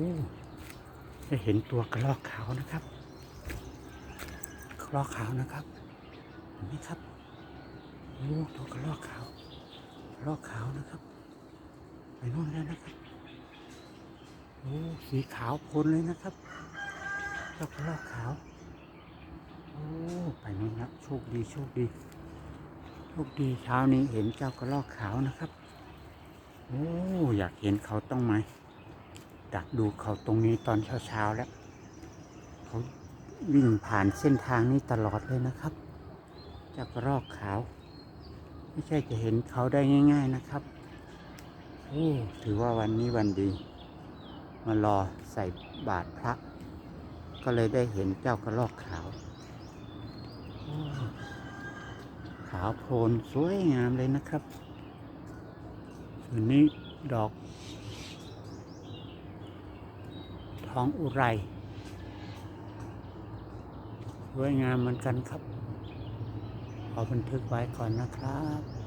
อ้เห็นตัวกระรอกขาวนะครับ กระรอกขาวนะครับเห็นไหมครับโอ้ตัวกระรอกขาว กระรอกขาวนะครับ ไปโน่นแล้วนะครับโอ้สีขาวโพลนเลยนะครับเจ้ากระรอกขาวโอ้ไปโน่นแล้วโชคดีโชคดีโชคดีเช้านี้เห็นเจ้ากระรอกขาวนะครับโอ้อยากเห็นเขาต้องไหม ดักดูเขาตรงนี้ตอนเช้าๆแล้ว เขาวิ่งผ่านเส้นทางนี้ตลอดเลยนะครับเจ้ากระรอกขาว ไม่ใช่จะเห็นเขาได้ง่าย ๆนะครับโอ้ถือว่าวันนี้วันดี มารอใส่บาตรพระ ก็เลยได้เห็นเจ้ากระรอกขาว ขาวโพลนสวยงามเลยนะครับส่วนนี้ดอก ของอุไรสวยงามเหมือนกันครับ ขอบันทึกไว้ก่อนนะครับ